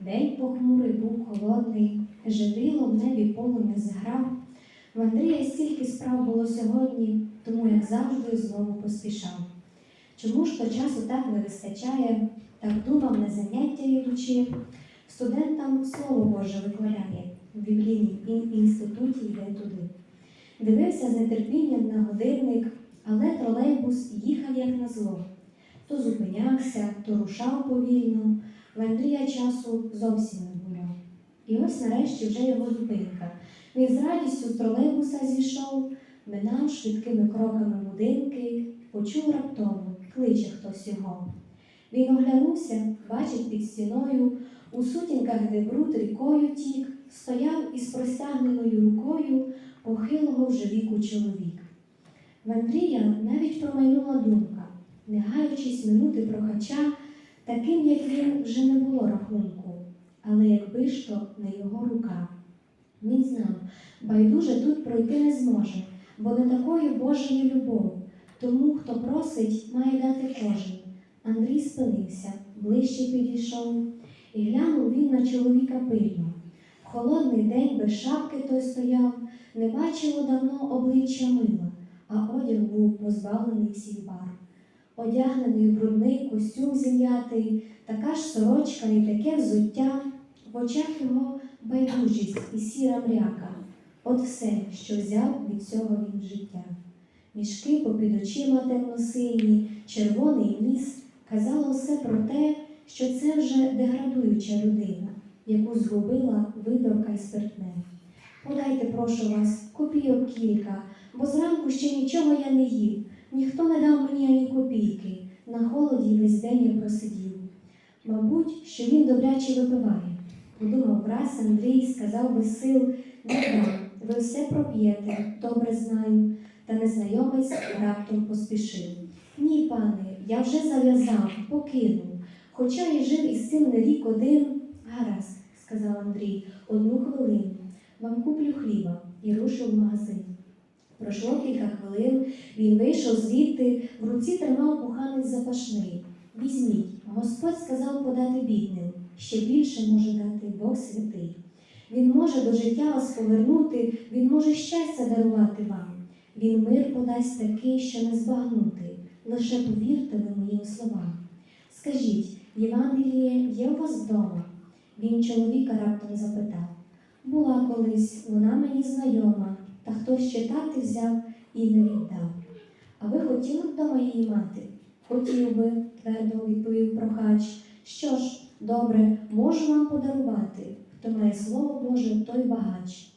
День похмурий був холодний, жевріло в небі полум'я зграв. В Андрія стільки справ було сьогодні, тому, як завжди, знову поспішав. Чому ж то часу так не вистачає, так думав на заняття йдучи. Студентам слово Боже викладає, в біблійній інституті йде туди. Дивився з нетерпінням на годинник, але тролейбус їхав як на зло. То зупинявся, то рушав повільно. В Андрія часу зовсім не було. І ось нарешті вже його зупинка. Він з радістю з тролейбуса зійшов, минав швидкими кроками будинки, почув раптово, кличе хтось його. Він оглянувся, бачить під стіною, у сутінках, де бруд рікою тік, стояв із простягненою рукою похилого вже віку чоловік. В Андрія навіть промайнула думка, не гаючись минути прохача, таким, як він, вже не було рахунку, але якби ж то не його рука. Він знав, байдуже тут пройти не зможе, бо не такої Божої любов. Тому, хто просить, має дати кожен. Андрій спинився, ближче підійшов, і глянув він на чоловіка пильно. В холодний день без шапки той стояв, не бачило давно обличчя мила, а одяг був позбавлений всіх бар. Одягнений в брудний костюм зім'ятий, така ж сорочка і таке взуття, в очах його байдужість і сіра мряка. От все, що взяв від цього він життя. Мішки попід очима темно-сині, червоний ніс, казало все про те, що це вже деградуюча людина, яку згубила виборка й спиртне. Подайте, прошу вас, копійок кілька, бо зранку ще нічого я не їв, ніхто не дав мені ані копійки, на холоді весь день я просидів. Мабуть, що він добряче випиває. Подумав враз Андрій, сказав без сил, не дам, ви все проп'єте, добре знаю. Та незнайомець раптом поспішив. Ні, пане, я вже зав'язав, покинув. Хоча і жив із цим не рік один. Гаразд, сказав Андрій, одну хвилину. Вам куплю хліба і рушив в магазин. Пройшло кілька хвилин, він вийшов звідти, в руці тримав пуханець запашний. Візьміть, Господь сказав подати бідним, ще більше може дати Бог святий. Він може до життя вас повернути, він може щастя дарувати вам. Він мир подасть такий, що не збагнути. Лише повірте ви моїм словам. Скажіть, Євангеліє є у вас вдома? Він чоловіка раптом запитав. Була колись, вона мені знайома, та хтось читати взяв і не віддав. А ви хотіли б вдома її мати? Хотів би, твердо відповів прохач. Що ж, добре, можу вам подарувати. Хто має слово Боже, той багач.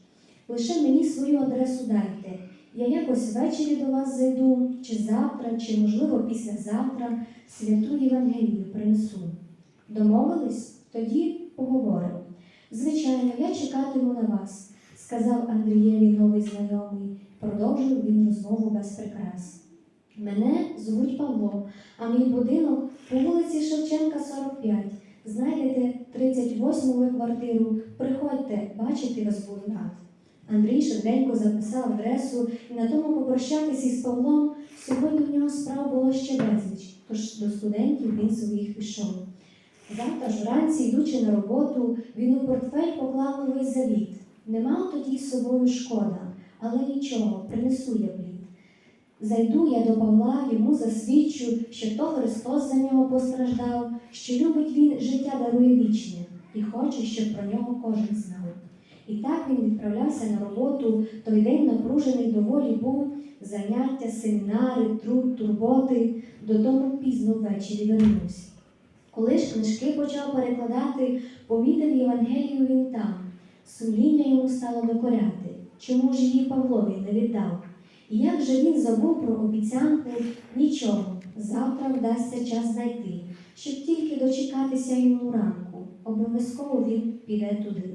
Лише мені свою адресу дайте. Я якось ввечері до вас зайду, чи завтра, чи, можливо, післязавтра святу Євангелію принесу. Домовились? Тоді поговоримо. Звичайно, я чекатиму на вас, сказав Андрієві новий знайомий. Продовжив він розмову без прикрас. Мене звуть Павло, а мій будинок по вулиці Шевченка, 45. Знайдете 38 квартиру. Приходьте, бачити вас рад. Андрій швиденько записав адресу і на тому попрощатися із Павлом. Сьогодні в нього справ було ще безліч, тож до студентів він своїх пішов. Завтра ж вранці, йдучи на роботу, він у портфель поклав новий завіт. Не мав тоді з собою шкода, але нічого, принесу я плід. Зайду я до Павла, йому засвідчу, що то Христос за нього постраждав, що любить він життя дарує вічне і хоче, щоб про нього кожен знав. І так він відправлявся на роботу, той день напружений доволі був, заняття, семінари, труд, турботи, додому пізно ввечері вернувся. Коли ж книжки почав перекладати, помітив Євангелію він там. Сумління йому стало докоряти, чому ж її Павлові не віддав. І як же він забув про обіцянку нічого, завтра вдасться час знайти, щоб тільки дочекатися йому ранку. Обов'язково він піде туди.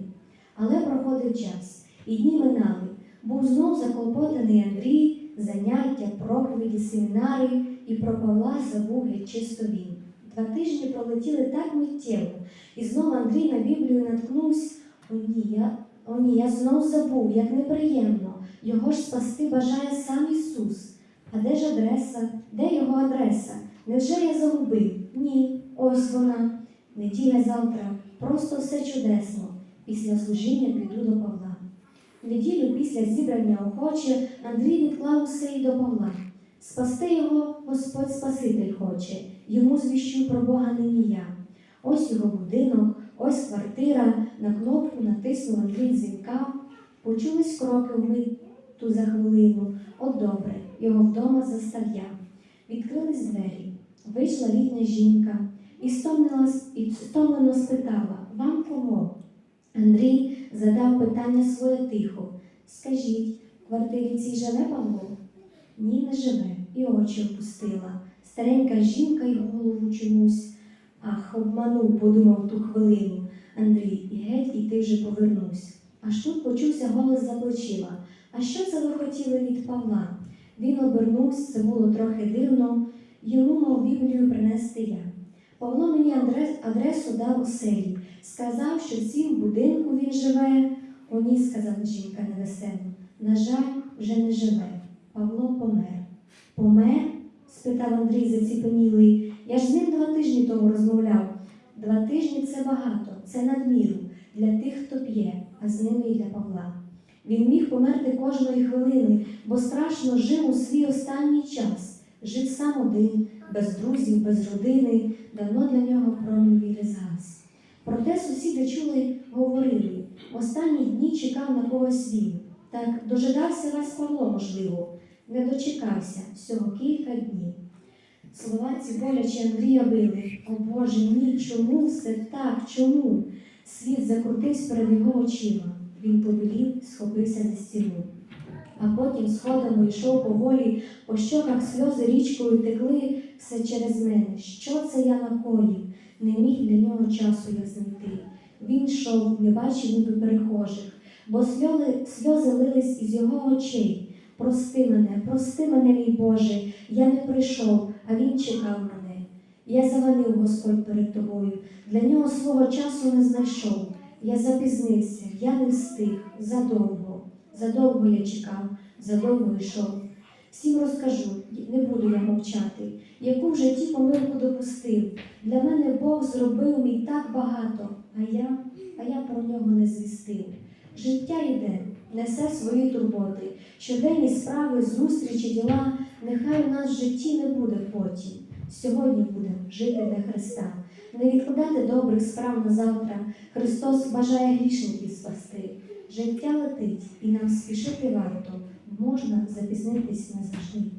Але проходив час, і дні минали. Був знов заклопотаний Андрій, заняття, проповіді, семінари, і про Павла забув геть чисто він. Два тижні пролетіли так миттєво, і знов Андрій на Біблію наткнувся. О ні, я, о ні, я знов забув, як неприємно. Його ж спасти бажає сам Ісус. А де ж адреса? Де його адреса? Невже я загубив? Ні, ось вона. Неділя завтра. просто все чудесно. Після служіння піду до Павла. Неділю після зібрання охоче Андрій відклав усе й до Павла. Спасти його Господь Спаситель хоче, йому звіщу про Бога нині я. Ось його будинок, ось квартира, на кнопку натиснув Андрій дзвінка. Почулись кроки вмить ту за хвилину. От добре, його вдома застав я. Відкрились двері, вийшла літня жінка і стомлено спитала Вам кого? Андрій задав питання своє тихо. Скажіть, в квартирі цій живе Павло? Ні, не живе, і очі опустила. Старенька жінка й голову чомусь. Обманув, подумав ту хвилину. Андрій, і геть і ти вже повернусь. Аж тут почувся голос за плечима. А що це ви хотіли від Павла? Він обернувся, це було трохи дивно. Йому мав Біблію принести я. Павло мені адрес, адресу дав у селі. Сказав, що в цім будинку він живе. О, ні, сказала жінка невесело. На жаль, вже не живе. Павло помер. Помер? спитав Андрій заціпенілий. Я ж з ним два тижні тому розмовляв. Два тижні це багато, це надміру для тих, хто п'є, а з ними і для Павла. Він міг померти кожної хвилини, бо страшно жив у свій останній час. Жив сам один, без друзів, без родини, давно для нього промінь віри згас. Проте сусіди чули, говорили, останні дні чекав на когось він. Так дожидався вас Павло, можливо, не дочекався всього кілька днів. Слова ці боляче Андрія били. О Боже, ні, чому все так? Чому? Світ закрутився перед його очима. Він побілів, схопився за стіну. А потім сходами йшов поволі, по щоках сльози річкою текли все через мене. Що це я накоїв? Не міг для нього часу я знайти. Він йшов, не бачив ніби перехожих, бо сльози, сльози лились із його очей. Прости мене, прости мене, мій Боже, я не прийшов, а він чекав мене. Я завалив Господь перед тобою, для нього свого часу не знайшов. Я запізнився, я не встиг, задовго, задовго я чекав, задовго йшов. Всім розкажу, не буду я мовчати, яку в житті помилку допустив. Для мене Бог зробив мій так багато, а я, а я про нього не звістив. Життя йде, несе свої турботи, щоденні справи, зустрічі, діла, нехай у нас в житті не буде потім. Сьогодні будемо жити для Христа, не відкладати добрих справ на завтра. Христос бажає грішників спасти. Життя летить, і нам спішити варто. Можна запізнитись назавжди.